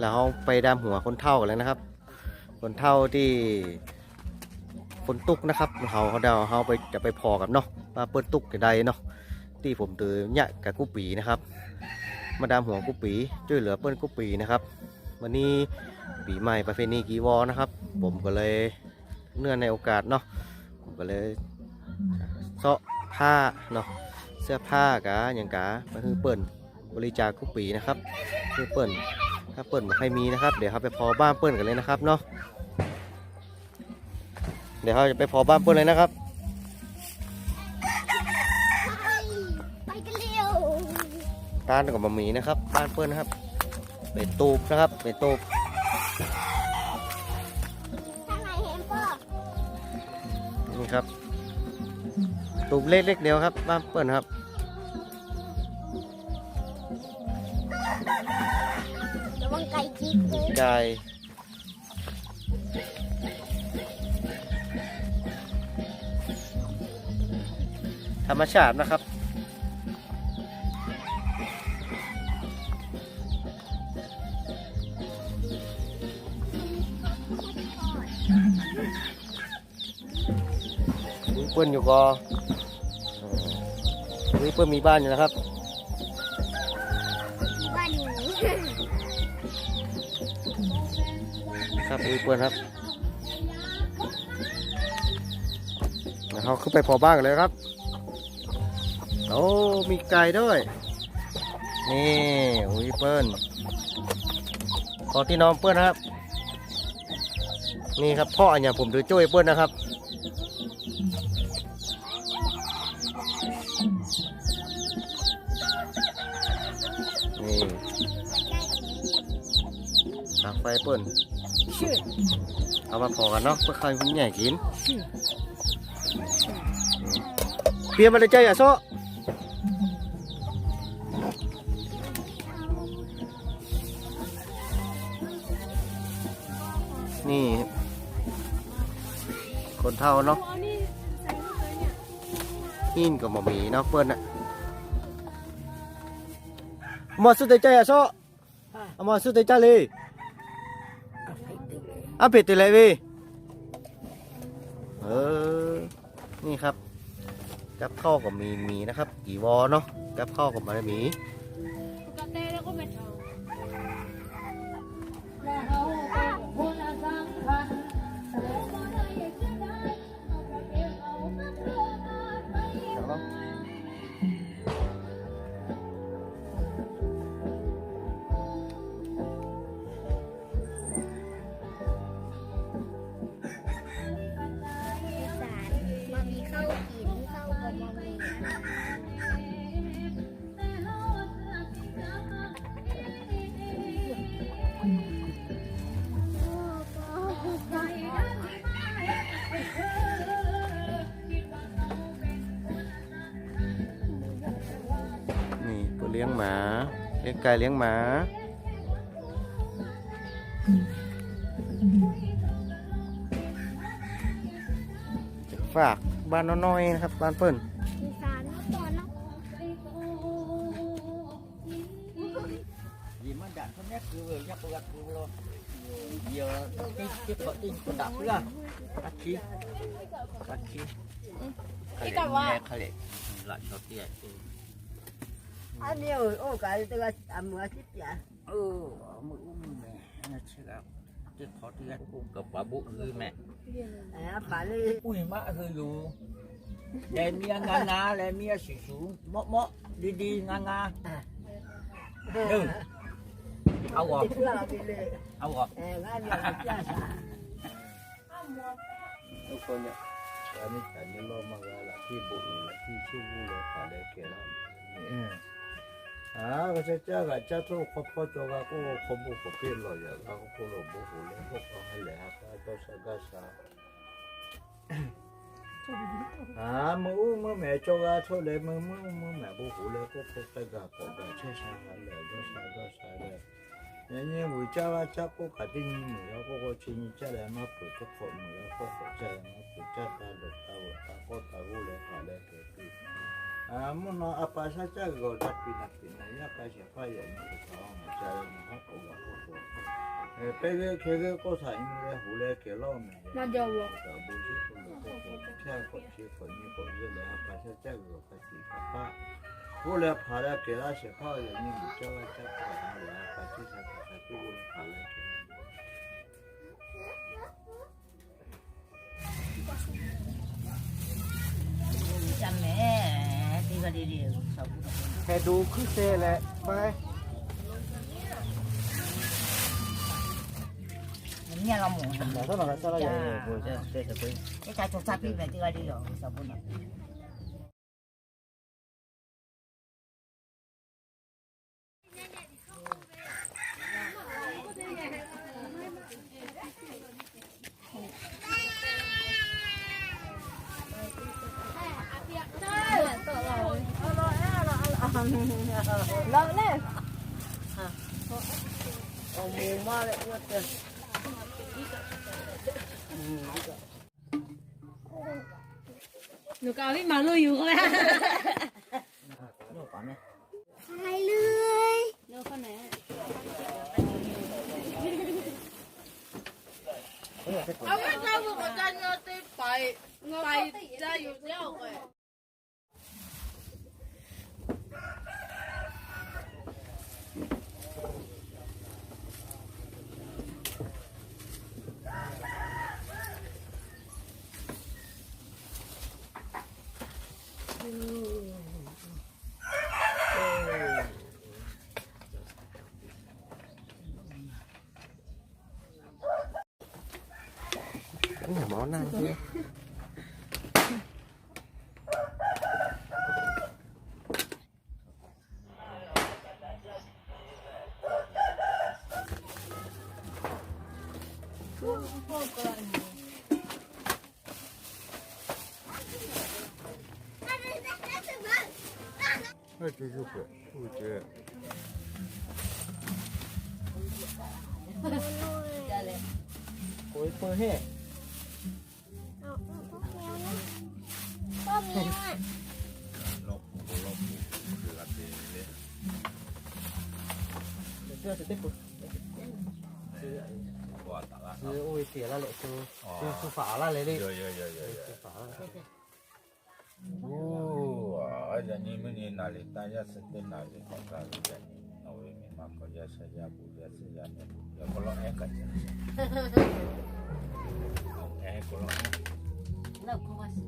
แล้วเราไปดามหัวคนเท่ากันเลยนะครับ คนเท่าที่คนตุกนะครับเขาเขาเดาเขาไปจะไปพอกับเนาะว่าเปิ้นตุกจะได้เนาะที่ผมตือเนี่ยกับกุปีนะครับ มาดามหัวกุปีช่วยเหลือเปิ้นกุปีนะครับ วันนี้ปีใหม่ประเพณีกีวอนะครับ ผมก็เลยเนื่องในโอกาสเนาะผมก็เลยเซาะผ้าเนาะเสื้อผ้ากะอย่างกะมาคือเปิ้นบริจาคกุปีนะครับคือเปิ้น ถ้าเปิ้นบ่ใครมีนะครับ เดี๋ยวเขาไปพอบ้านเปิ้นกันเลยนะครับเนาะเดี๋ยวเขาจะไปพอบ้านเปิ้นเลยนะครับ ไปกันเร็วร้านกับบะหมี่นะครับ บ้านเปิ้ลนะครับ เป็นตูบนะครับเป็นตูบทางไหนเห็นป่ะนี่ครับตูบเล็กๆเดียวครับ บ้านเปิ้ลครับ วังไก่จิกเลยใหญ่ธรรมชาตินะครับอุ้ยเปิ้ลอยู่ก็อุ้ยเปิ้ลมีบ้านอยู่นะครับบ้ ครับอุ้ยเปิ้ลครับเขาขึ้นไปพอบ้านกันเลยครับโอ้มีไก่ด้วย นี่อุ้ยเปิ้ลขอที่นอนเปิ้ลนะครับ นี่ครับพ่ออันเนี้ยผมถือจ้ยเปิ้ลนะครับนี่ตากไฟเปิ้ล เอามาพอกันเนาะเพื่อใครคุณใหญ่กินเตรียมมาเลยใจอะโซะนี่ คนเท่าเนาะหินกับหมอหมีเนาะเปิ้ลอะหมอสุดใจอะโซะเอาหมอสุดใจเลย อาเป็ดตัวเลยพี่เออ นี่ครับ กับข้าวกับมีมีนะครับกี่วอเนาะ กับข้าวกับมันมีอี เลี้ยงหมา เลี้ยงไก่เลี้ยงหมา ฝากบ้านน้อยนะครับ บ้านเปิ้ลเยอะที่ที่เขาอินคนดับเพื่อนตะคีตะคีเขาเล่นแม่เขาเล่นหลานอขาเตี้ย อย่างเขาคนเราบุกเลยพวกเขาให้เลยฮะก็ต้องสักการะอ่ามือมือแม่จงก็ช่วยเลยมือมือมือแม่บุกเลยก็พวกไปกั 啊，我说这个这都活泼多了，我活不活泼了呀？那我活了不活了？我说还来啊？他说啥个啥？啊，没没买着啊，出来没没没买不活了，我活这个活的，吃啥还来了，没个啥的？人家回家了，家过肯定你没要过过去，你家来嘛不就好？没要过过家来嘛不就好了？他我他过他过来好了，对对。Muna apasa cago tak pinah-pinahnya siapa ya ini kawang cari mahal kau aku. Eh, pegi kegi kau saya ini hule kelam. Nada wak. Tak boleh tu. Saya kau ni ni ya. ก็ดีๆสาวแค่ดูคือเซแหละไปเนี่ยเราหมู แต่ถ้าเราจะเราอย่างนี้ผมจะเตะจะไปไอ้ชายจงซับพี่แบบดีก็ดีอยู่สาวบุญ เลอะเลยเอาหมาเลยอ้วนเกินหนูกาพี่มาลุยอยู่ก็แล้วไปมใคเลยลูกคนนเอาไปเจ้าหนูก็จะเงาตีไปไปจะอยู่เจ้าเล Đúng là món ăn kia Ой, ты жука, у тебя. Ôi, phơ hết. เลือดเสร็จได้ปุ๊บซื้อไอ้บอลตะละครับ ซื้อโอ้ยเสียแล้วแหละซื้ออ๋อ ซื้อซื้อฝาละเลยดิเยอะๆๆๆๆ ซื้อฝาละ Ooh, aja ni meni nali tanya sete nali kota aja ni. Nawe memang kaya saya punya saya ni. Ya kalau eh kan. Eh kalau eh. เลิกคอร์ส